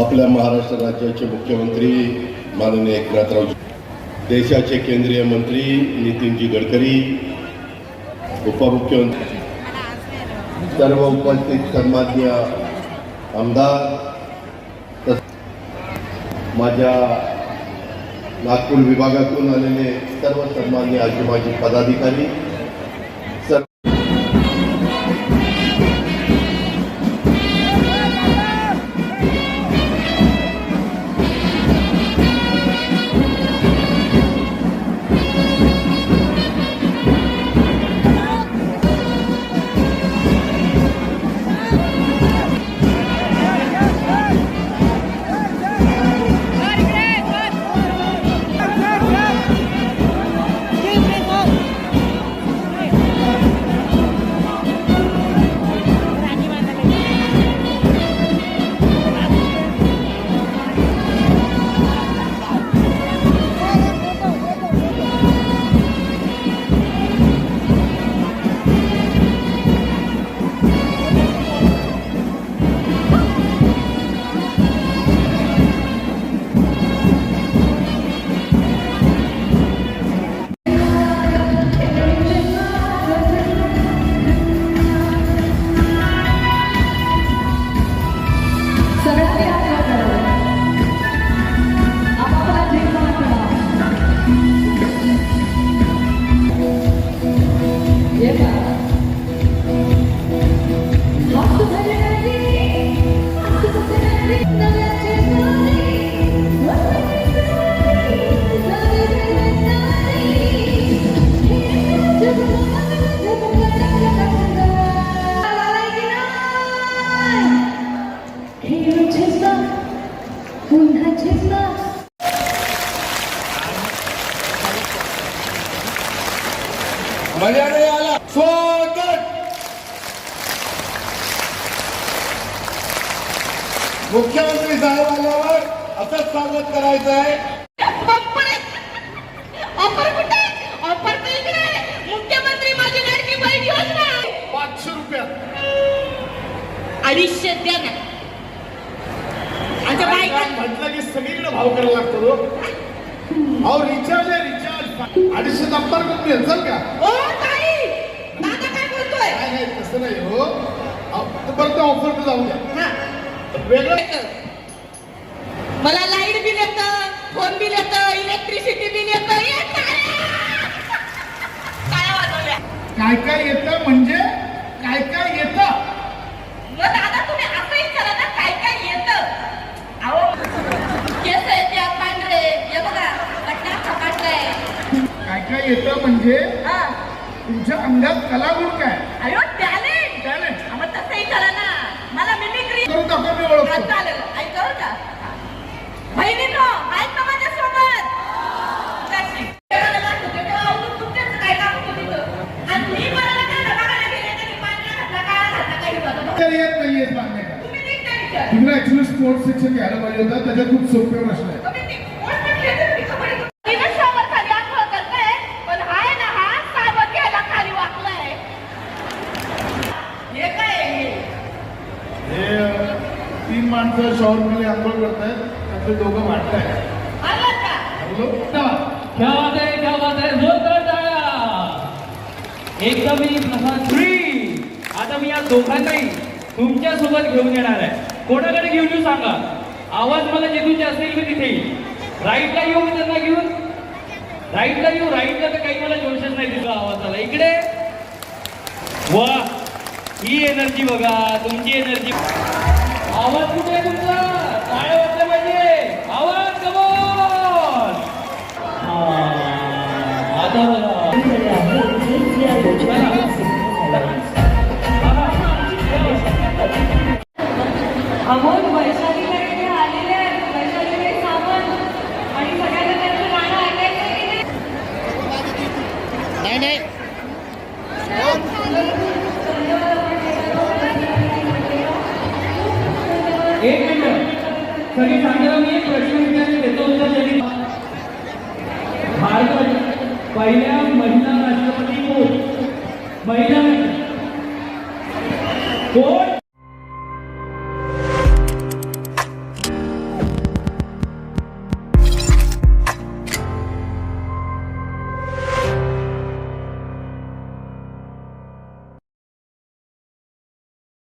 आपल्या महाराष्ट्र राज्याचे मुख्यमंत्री माननीय एकनाथराव देशाचे केंद्रीय मंत्री नितीनजी गडकरी उपमुख्यमंत्री सर्व उपस्थित सन्मान्य आमदार माझ्या नागपूर विभागातून आलेले सर्व सन्मान्य आजी माजी पदाधिकारी आला स्वागत! मुख्यमंत्री साहेब आल्यावर असंच स्वागत करायचं आहे. पाचशे रुपयात. अडीचशे द्या ना. म्हटलं की सगळीकडे भाव करायला लागतो. अहो रिचार्ज आहे रिचार्ज अडीचशे नंबर घ्या चल का? दादा काय नाही तसं नाही हो. अहो, बरं ते ऑफर जाऊ द्या. हा. वेगळं मला लाइट बिल येतं फोन बिल येतं इलेक्ट्रिसिटी बिल येतं. काय काय येतं म्हणजे काय काय येतं मग दादा तुम्ही असंही करा ना काय काय येतं अहो केस येत्या पांढरे हे बघा कट्टा काय येतं म्हणजे हा. तुमच्या अंगात कलागुण काय? अयो टॅलेंट टॅलेंट मग तसंही करा ना. मला मिमिक्री करून दाखवा मी ओळखतो. चालेल. ऐकलं का? बहिणीनो आहेत ना माझ्यासोबत. कशी? तेव्हा लागत होते, तेव्हा अवघड तुमच्याच काय काम होतं तिथं. आणि मी मला काय बघायला गेले तरी पांढरा घातला, काळा घातला, काही बघा. तर येत नाही येत मान्य का तुम्ही नीट नाही विचार. तुम्ही ऍक्च्युली स्पोर्ट्स सेक्शन घ्यायला पाहिजे होता त्याच्यात खूप सोपे प्रश्न आहेत तुम्ही ती कोण म्हटली तर ती खबर आहे. तिनं शॉवर खाली आंघोळ करताय, पण आहे ना हा साबण घ्यायला खाली वाकलाय. हे काय आहे हे? हे अ, तीन माणसं शॉवर मध्ये आंघोळ करतायत त्यातले दोघं वाटत आहेत. हॅलो? क्या बात क्या बात जोरदार टाळ्या. एकदम मी प्रसाद आता मी या दोघांनाही तुमच्यासोबत घेऊन येणार आहे. कोणाकडे घेऊन येऊ सांगा? आवाज मला जिथूनचे असेल मी तिथे राईटला येऊ मी त्यांना घेऊन? राईटला येऊ राईटला तर काही मला जोशच नाही दिसला आवाजाला. इकडे. वा ही एनर्जी बघा तुमची एनर्जी आवाज कुठे तुमचा? काय वाटलं पाहिजे? आवाज कमोन आता बघा. अमोल वैश्य ते आलेले आहेत वैशालीकडे सावंत आणि सगळ्यांना त्यांचं गाणं ऐकायचं आहे की नाही एक मिनिट तरी सांगायला मी एक प्रश्न विचारले देतो उत्तर त्यांनी भारतात पहिल्या महिला राष्ट्रपती कोण? महिला कोण?